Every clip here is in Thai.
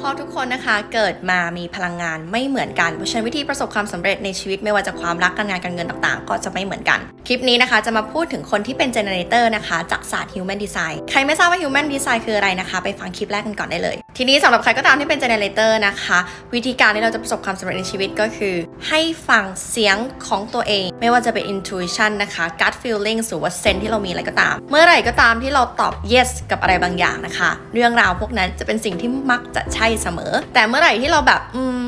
เพราะทุกคนนะคะเกิดมามีพลังงานไม่เหมือนกัน เพราะฉะนั้นวิธีประสบความสำเร็จในชีวิตไม่ว่าจะความรักการงานการเงินต่างๆ ก็จะไม่เหมือนกัน ลิปนี้นะคะจะมาพูดถึงคนที่เป็นเจเนเรเตอร์นะคะจากศาสตร์ Human Design ใครไม่ทราบว่า Human Design คืออะไรนะคะ ไปฟังคลิปแรกกันก่อนได้เลย ทีนี้สำหรับใครก็ตามที่เป็นเจเนเรเตอร์นะคะ วิธีการที่เราจะประสบความสำเร็จในชีวิตก็คือ ให้ฟังเสียงของตัวเอง ไม่ว่าจะเป็น intuition นะคะ gut feeling หรือว่า sense ที่เรามีอะไรก็ตาม เมื่อไหร่ก็ตามที่เราตอบ yes กับอะไรบางอย่างนะคะ เรื่องราวพวกนั้นจะเป็นสิ่งที่มักจะใช่เสมอ แต่เมื่อไหร่ที่เราแบบ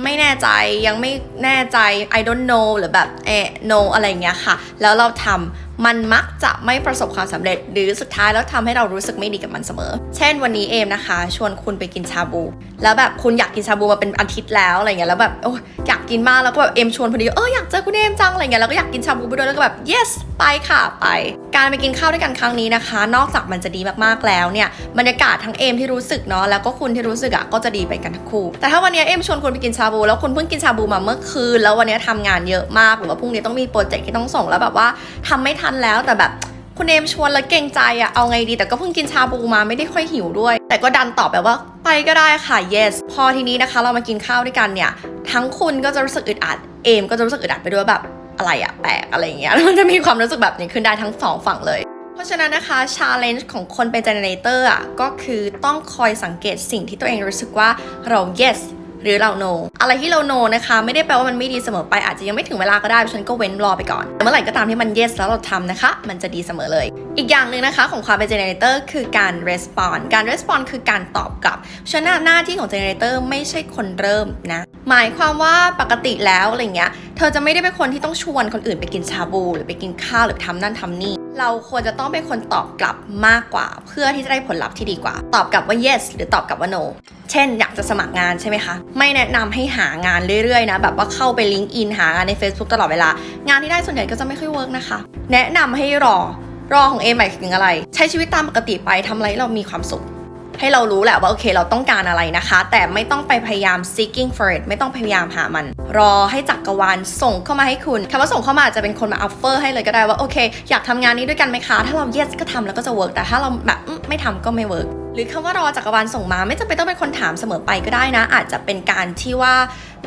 ไม่แน่ใจยังไม่แน่ใจ I don't know หรือแบบเอ no อะไรเงี้ยค่ะ แล้วเราทำ thầm มันมักจะไม่ประสบความสำเร็จ หรือสุดท้ายแล้วทำให้เรารู้สึกไม่ดีกับมันเสมอ เช่นวันนี้เอมนะคะ ชวนคุณไปกินชาบู แล้วแบบคุณอยากกินชาบูมาเป็นอาทิตย์แล้วอะไรเงี้ยแล้วแบบโอ้ยอยากกินมากแล้วก็แบบเอมชวนพอดีเอออยากเจอคุณเอมจังอะไรเงี้ยแล้วก็อยากกินชาบูไปด้วยแล้วก็แบบ yes ไปค่ะไป การไปกินข้าวด้วยกันครั้งนี้นะคะ นอกจากมันจะดีมากๆแล้วเนี่ยบรรยากาศทั้งเอมที่รู้สึกเนาะแล้วก็คุณที่รู้สึกอะ่ะก็จะดีไปกันทั้งคู่ แต่ถ้าวันนี้เอมชวนคุณไปกินชาบู แล้วคุณเพิ่งกินชาบูมาเมื่อคืน แล้ววันนี้ทำงานเยอะมากหรือว่าพรุ่งนี้ต้องมีโปรเจกต์ที่ต้องส่งแล้วแบบว่าทำไม่ทันแล้วแต่แบบคุณเอมชวนแล้วเกรงใจอะเอาไงดีแต่ก็เพิ่งกินชาบูมาไม่ได้ค่อยหิวด้วย แต่ก็ดันตอบแบบว่าไปก็ได้ค่ะ yes พอทีนี้นะคะ เรามากินข้าวด้วยกันเนี่ย ทั้งคุณก็จะรู้สึกอึดอัดเอมก็จะรู้สึกอึดอัดไปด้วยแบบอะไรอะแปลกอะไรเงี้ยมันจะมีความรู้สึกแบบนี้ขึ้นได้ทั้งสองฝั่งเลย เพราะฉะนั้นนะคะ challenge ของคนเป็น generator อะก็คือต้องคอยสังเกตสิ่งที่ตัวเองรู้สึกว่าเรา yes หรือเรา no อะไรที่เรา no นะคะ ไม่ได้แปลว่ามันไม่ดีเสมอไปอาจจะยังไม่ถึงเวลาก็ได้ฉันก็เว้นรอไปก่อนเมื่อไหร่ก็ตามที่มัน yes แล้วเราทำนะคะ มันจะดีเสมอเลย อีกอย่างหนึ่งนะคะของความเป็น generator คือการ respond การ respond คือการตอบกลับฉะนั้นหน้าที่ของ generator ไม่ใช่คนเริ่มนะหมายความว่าปกติแล้วอะไรเงี้ยเธอจะไม่ได้เป็นคนที่ต้องชวนคนอื่นไปกินชาบู หรือไปกินข้าวหรือทำนั่นทำนี่เราควรจะต้องเป็นคนตอบกลับมากกว่า เพื่อที่จะได้ผลลัพธ์ที่ดีกว่า ตอบกลับว่า yes หรือตอบกลับว่า no เช่น อยากจะสมัครงานใช่ไหมคะ ไม่แนะนำให้หางานเรื่อยๆนะ แบบว่าเข้าไปลิงก์อินหางานใน Facebook ตลอดเวลา งานที่ได้ส่วนใหญ่ก็จะไม่ค่อยเวิร์กนะคะ แนะนำให้รอ รอของเอหมายถึงอะไร ใช้ชีวิตตามปกติไปทำอะไรเรามีความสุข ให้เรารู้แหละว่าโอเคเราต้องการอะไรนะคะ แต่ไม่ต้องไปพยายาม seeking for it ไม่ต้องพยายามหามัน รอให้จักรวาลส่งเข้ามาให้คุณคำว่าส่งเข้ามาอาจจะเป็นคนมา offer ให้เลยก็ได้ว่าโอเค อยากทำงานนี้ด้วยกันไหมคะ ถ้าเรา yes ก็ทำแล้วก็จะ work แต่ถ้าเราแบบไม่ทำก็ไม่ work หรือคำว่ารอจักรวาลส่งมาไม่จำเป็นต้องเป็นคนถามเสมอไปก็ได้นะ อาจจะเป็นการที่ว่า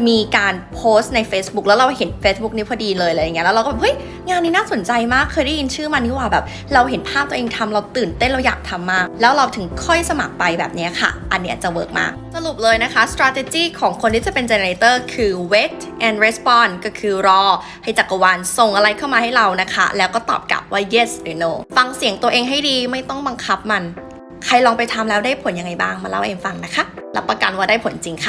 มีการโพสต์ใน Facebook แล้วเราเห็น Facebook นี้พอดีเลยอะไรอย่างเงี้ยแล้วเราก็แบบเฮ้ยงานนี้น่าสนใจมากเคยได้ยินชื่อมันนี่หว่าแบบ เราเห็นภาพตัวเองทำเราตื่นเต้นเราอยากทำมาก แล้วเราถึงค่อยสมัครไปแบบเนี้ยค่ะ อันเนี้ยจะเวิร์กมาก สรุปเลยนะคะ strategy ของคนที่จะเป็น generator คือ wait and respond ก็คือรอ ให้จักรวาลส่งอะไรเข้ามาให้เรานะคะ แล้วก็ตอบกลับว่า yes หรือ no ฟังเสียงตัวเองให้ดีไม่ต้องบังคับมัน ใครลองไปทำแล้วได้ผลยังไงบ้างมาเล่าเอ็มฟังนะคะ รับประกันว่าได้ผลจริงค่ะ